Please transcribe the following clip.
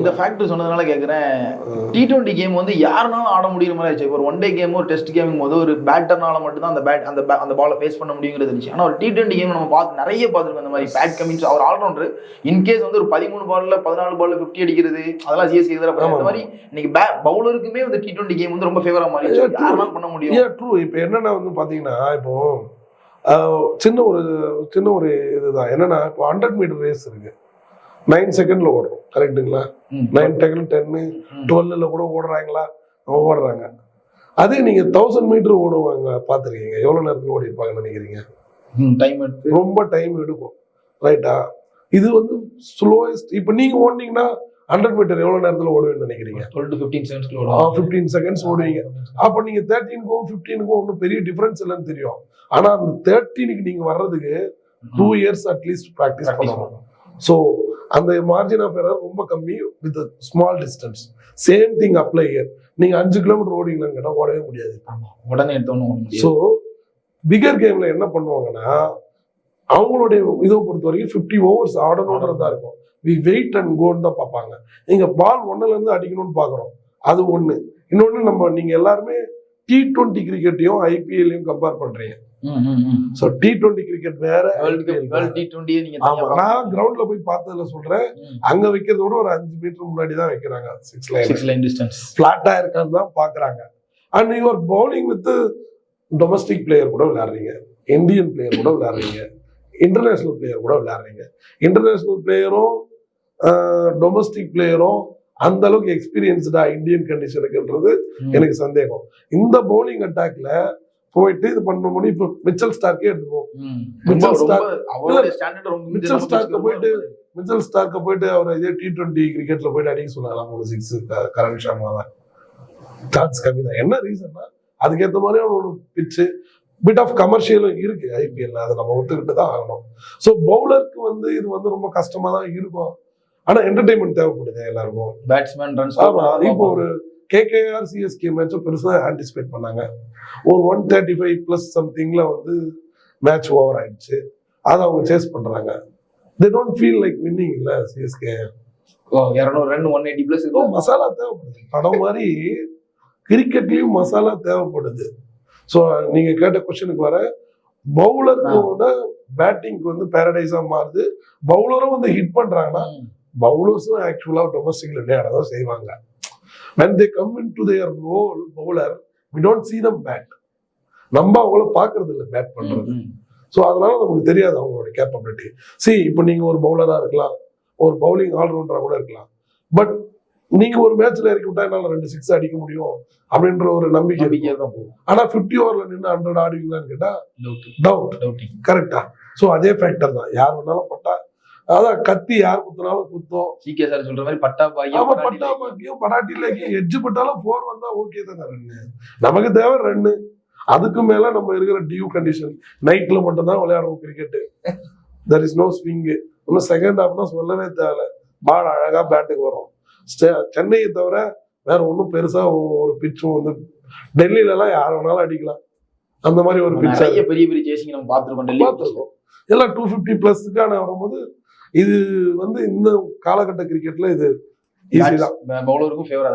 இந்த ஃபேக்டர் சொன்னதுனால கேட்குறேன் டி டுவெண்ட்டி கேம் வந்து யாருனாலும் ஆட முடியுற மாதிரி ஆச்சு ஒரு ஒன் டே கேம் ஒரு டெஸ்ட் கேமிங் போது ஒரு பேட்டர்னால மட்டும் தான் அந்த பேட் அந்த அந்த பாலை ஃபேஸ் பண்ண முடியுங்கிறது இருந்துச்சு. ஆனால் ஒரு டி டுவெண்ட்டி கேம் நம்ம பார்த்து நிறைய பார்த்துருக்கோம் இந்த மாதிரி பேட் கமிங்ஸ் அவர் ஆல்ரவுண்டர் இன்கேஸ் வந்து ஒரு பதிமூணு பால்ல பதினாலு பால்ல ஃபிஃப்டி அடிக்கிறது அதெல்லாம் சிஎஸ்கே எதிராக. இந்த மாதிரி இன்னைக்கு பே பவுலருக்குமே வந்து டி டுவெண்ட்டி கேம் வந்து ரொம்ப ஃபேவரா மாறிடுச்சு. யாருனாலும் பண்ண முடியும். ட்ரூ இப்போ என்னன்னா வந்து பாத்தீங்கன்னா இப்போ சின்ன ஒரு சின்ன ஒரு இதுதான். என்னன்னா இப்போ ஹண்ட்ரட் மீட்டர் ரேஸ் இருக்கு. நைன் செகண்ட்ல ஓடுறோம் கரெக்டுங்களா. நைன் செகண்ட் டென்னு. டுவெல்ல கூட ஓடுறாங்களா? ஓடுறாங்க. அதே நீங்க தௌசண்ட் மீட்டர் ஓடுவாங்க பார்த்துருக்கீங்க. எவ்வளவு நேரத்துல ஓடி இருப்பாங்கன்னு நினைக்கிறீங்க டைம் எடுத்து. ரொம்ப டைம் எடுக்கும். ரைட்டா இது வந்து ஸ்லோயஸ்ட் இப்போ நீங்க ஓடுனீங்கன்னா ஹண்ட்ரட் மீட்டர் எவ்வளவு நேரத்துல ஓடுவேன்னு நினைக்கிறீங்க? டுவெல் டு ஃபிஃப்டீன் செகண்ட்ஸ் ஓடுவீங்க. அப்போ நீங்க தேர்ட்டீனுக்கும் ஃபிஃப்டீனுக்கும் ஒன்றும் பெரிய டிஃபரன்ஸ் இல்லைன்னு தெரியும். ஆனா அந்த தேர்ட்டீனுக்கு நீங்க வர்றதுக்கு two years at least practice பண்ணணும். ஸோ அந்த மார்ஜின் ஆஃப் எரர் ரொம்ப கம்மி with small distance same thing apply year நீங்க அஞ்சு கிலோமீட்டர் ஓடிங்களான்னு கேட்டால் ஓடவே முடியாது. உடனே எடுத்தோன்னு ஸோ பிகர் கேம்ல என்ன பண்ணுவாங்கன்னா அவங்களுடைய இதை பொறுத்த வரைக்கும் ஃபிஃப்டி ஓவர்ஸ் ஆடணுன்றதா இருக்கும். வி வெயிட் அண்ட் கோன்னு தான் பார்ப்பாங்க. நீங்க பால் ஒன்னுல இருந்து அடிக்கணும்னு பார்க்குறோம். அது ஒண்ணு. இன்னொன்னு நம்ம நீங்க எல்லாருமே டி டுவெண்ட்டி கிரிக்கெட்டையும் ஐபிஎல்லையும் கம்பேர் பண்றீங்க. ஸோ டி டுவெண்ட்டி கிரிக்கெட் வேற நான் கிரவுண்ட்ல போய் பார்த்ததுல சொல்றேன். அங்க வைக்கிறத விட ஒரு அஞ்சு மீட்டர் முன்னாடி தான் வைக்கிறாங்க. Six line six line distance ஃபிளாட்டா இருக்கான்னு தான் பாக்குறாங்க and your bowling with domestic player கூட விளையாடுறீங்க. இந்தியன் பிளேயர் கூட விளையாடுறீங்க. இன்டர்நேஷனல் பிளேயர் கூட விளையாடுறீங்க. இன்டர்நேஷனல் பிளேயரும் டொமஸ்டிக் பிளேயரும் அந்த அளவுக்கு எக்ஸ்பீரியன்ஸ்டா இந்தியன் கண்டிஷனுக்குன்றது எனக்கு சந்தேகம். இந்த பவுலிங் அட்டாக்ல போயிட்டு இது பண்ண முடியும். இப்போ மிச்சல் ஸ்டார்க்கே எடுத்துப்போம். ரொம்ப மிச்சல் ரொம்ப ஸ்டார்க் மிச்சல் ஸ்டார்க்க போயிட்டு மிச்சல் ஸ்டார்க்க போயிட்டு அவர் இதே டி டுவெண்ட்டி கிரிக்கெட்ல போயிட்டு அடிக்க சொன்னாங்களாம் ஒரு சிக்ஸ் கரண் ஷர்மாவை சான்ஸ் கம்மி தான். என்ன ரீசன்னா அதுக்கேற்ற மாதிரி ஒரு பிச்சு பிட் ஆஃப் கமர்ஷியலும் இருக்கு ஐபிஎல்ல அதை நம்ம ஒத்துக்கிட்டு தான் ஆகணும். ஸோ பவுலருக்கு வந்து இது வந்து ரொம்ப கஷ்டமா தான் இருக்கும். ஆனா என்டர்டைன்மெண்ட் தேவைப்படுது எல்லாருக்கும். பேட்ஸ்மேன் ரன்ஸ் ஆமா இப்போ ஒரு கேகேஆர் சிஎஸ்கே மேட்சும் பெருசா ஆன்டிசிபேட் பண்ணாங்க. ஒரு ஒன் தேர்ட்டி ஃபைவ் பிளஸ் சம்திங்ல வந்து மேட்ச் ஓவர் ஆயிடுச்சு. அதை அவங்க சேஸ் பண்றாங்க. They don't feel like winning இல்ல சிஎஸ்கே இரநூறு run one eighty plus masala தேவைப்படுது. படம் மாதிரி கிரிக்கெட்லயும் மசாலா தேவைப்படுது. ஸோ நீங்க கேட்ட கொஸ்டினுக்கு வர பவுலரோட பேட்டிங்க்கு வந்து பேரடைஸா மாறுது. பவுலரும் வந்து ஹிட் பண்றாங்கன்னா பவுலர்ஸும் ஆக்சுவலா டொமஸ்டிக்ல விளையாட தான் செய்வாங்க. When they come into their role bowler we don't see them bat. நம்ம அவங்கள பாக்குறது இல்ல பேட் பண்றது ஸோ அதனால நமக்கு தெரியாது அவங்களோட கேப்பபிலிட்டி see இப்போ நீங்க ஒரு பவுலரா இருக்கலாம். ஒரு பவுலிங் ஆல்ரவுண்டரா கூட இருக்கலாம். பட் நீங்க ஒரு மேட்ச்ல இறக்கி விட்டா என்னால ரெண்டு சிக்ஸ் அடிக்க முடியும் அப்படின்ற ஒரு நம்பிக்கை. நம்பிக்கையா தான் போகும். ஆனா 50 ஓவர்ல நின்று ஹண்ட்ரட் ஆடுவீங்களான்னு கேட்டா டவுட் டவுட் கரெக்டா ஸோ அதே ஃபேக்டர் தான். யார் வேணாலும் பட்டா அதான் கத்தி யார் குத்தினாலும் குத்தும். சிகே சார் சொல்ற மாதிரி பட்டா பாக்கியம் பட்டா பாக்கியம் படாட்டிலேயும் எட்ஜ் பட்டாலும் ஃபோர் வந்தா ஓகே தாங்க ரன்னு நமக்கு தேவை ரன்னு அதுக்கு மேல நம்ம இருக்கிற டியூ கண்டிஷன் நைட்ல மட்டும் தான் விளையாடுவோம் cricket there is no swing இன்னும் செகண்ட் ஹாஃப்னா சொல்லவே தேவையில்ல. பால் அழகா பேட்டுக்கு வரும். சென்னையை தவிர வேற ஒன்றும் பெருசா ஒரு பிச்சும் வந்து டெல்லியில எல்லாம் யார் வேணாலும் அடிக்கலாம். அந்த மாதிரி ஒரு பிச் நிறைய பெரிய பெரிய சேசிங் நம்ம பார்த்திருக்கோம் பார்த்துருக்கோம். எல்லாம் டூ ஃபிஃப்டி பிளஸ்க்கான வரும்போது இது வந்து இந்த காலகட்ட கிரிக்கெட்ல இது ஈஸி தான். பவுலருக்கும் ஃபேவர்